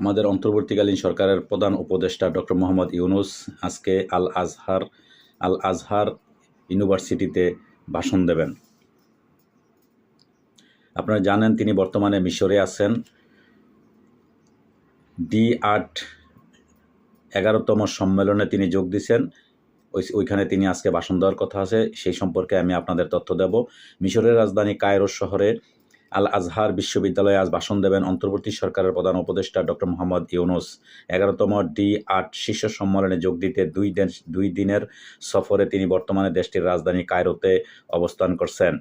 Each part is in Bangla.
আমাদের অন্তর্বর্তীকালীন সরকারের প্রধান উপদেষ্টা ডক্টর মোহাম্মদ ইউনুস আজকে আল আজহার আল আজহার ইউনিভার্সিটিতে ভাষণ দেবেন। আপনারা জানেন তিনি বর্তমানে মিশরে আছেন। ডি আট এগারোতম সম্মেলনে তিনি যোগ দিয়েছেন ওই ওইখানে তিনি আজকে ভাষণ দেওয়ার কথা আছে। সেই সম্পর্কে আমি আপনাদের তথ্য দেব। মিশরের রাজধানী কায়রো শহরে আল আজহার বিশ্ববিদ্যালয়ে আজ ভাষণ দেবেন অন্তর্বর্তী সরকারের প্রধান উপদেষ্টা ডক্টর মোহাম্মদ ইউনুস। এগারোতম ডি আট শীর্ষ সম্মেলনে যোগ দিতে দুই দিন দুই দিনের সফরে তিনি বর্তমানে দেশটির রাজধানী কায়রোতে অবস্থান করছেন।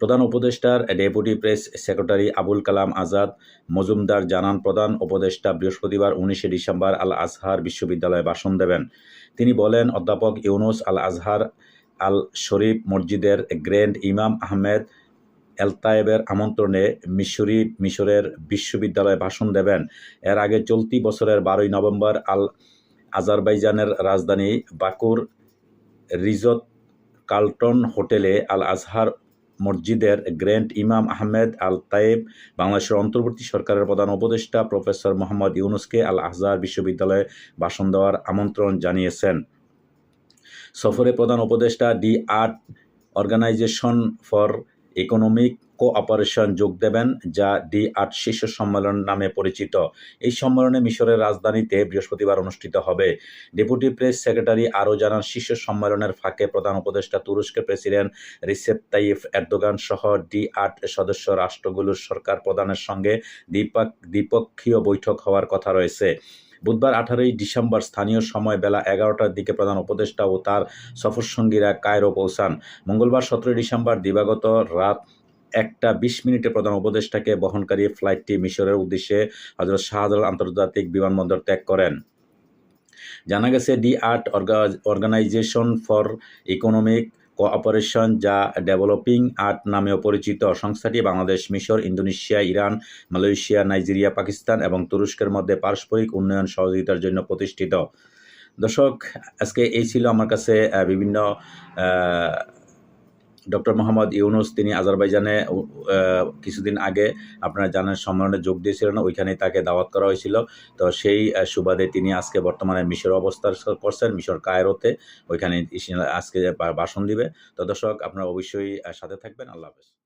প্রধান উপদেষ্টার deputy press secretary Abul Kalam Azad Majumdar জানান, প্রধান উপদেষ্টা বৃহস্পতিবার উনিশে ডিসেম্বর আল আজহার বিশ্ববিদ্যালয়ে ভাষণ দেবেন। তিনি বলেন, অধ্যাপক ইউনুস আল আজহার আল শরীফ মসজিদের গ্র্যান্ড ইমাম আহমেদ এলতায়েবের আমন্ত্রণে মিশরি মিশরের বিশ্ববিদ্যালয়ে ভাষণ দেবেন। এর আগে চলতি বছরের বারোই নভেম্বর আল আজারবাইজানের রাজধানী বাকুর রিজত কার্লটন হোটেলে আল আজহার মসজিদের গ্র্যান্ড ইমাম আহমেদ আল তায়েব বাংলাদেশের অন্তর্বর্তী সরকারের প্রধান উপদেষ্টা প্রফেসর মোহাম্মদ ইউনুসকে আল আজহার বিশ্ববিদ্যালয়ে ভাষণ দেওয়ার আমন্ত্রণ জানিয়েছেন। সফরে প্রধান উপদেষ্টা D art organisation for economic cooperation যোগ দেবেন, যা ডি আট শীর্ষ সম্মেলন নামে পরিচিত। এই সম্মেলনে মিশরের রাজধানীতে বৃহস্পতিবার অনুষ্ঠিত হবে। ডেপুটি প্রেস সেক্রেটারি আরও জানান, শীর্ষ সম্মেলনের ফাঁকে প্রধান উপদেষ্টা তুরস্কের প্রেসিডেন্ট রিসেপ তাইফ এরদোগান সহ ডি আট সদস্য রাষ্ট্রগুলোর সরকার প্রধানের সঙ্গে দ্বিপাক, দ্বিপক্ষীয় বৈঠক হওয়ার কথা রয়েছে। বুধবার আঠারোই ডিসেম্বর স্থানীয় সময় বেলা এগারোটার দিকে প্রধান উপদেষ্টা ও তার সফরসঙ্গীরা কায়রো পৌঁছান। মঙ্গলবার সতেরোই ডিসেম্বর দিবাগত রাত একটা বিশ মিনিটে প্রধান উপদেষ্টাকে বহনকারী ফ্লাইটটি মিশরের উদ্দেশ্যে হজরত শাহজালাল আন্তর্জাতিক বিমানবন্দর ত্যাগ করেন। জানা গেছে, D art organisation for economic cooperation যা ডেভেলপিং আর্ট নামেও পরিচিত। সংস্থাটি বাংলাদেশ, মিশর, Indonesia, Iran, Malaysia, Nigeria, Pakistan এবং তুরস্কের মধ্যে পারস্পরিক উন্নয়ন সহযোগিতার জন্য প্রতিষ্ঠিত। দর্শক, আজকে এই ছিল আমার কাছে বিভিন্ন ডক্টর মোহাম্মদ ইউনুস, তিনি আজারবাইজানে কিছুদিন আগে আপনারা জানেন সম্মেলনে যোগ দিয়েছিলেন, ওইখানেই তাকে দাওয়াত করা হয়েছিল। তো সেই সুবাদে তিনি আজকে বর্তমানে মিশর অবস্থা করছেন, মিশর কায়রোতে, ওইখানে আজকে ভাষণ দিবে। তো দর্শক, আপনারা অবশ্যই সাথে থাকবেন। আল্লাহ হাফেজ।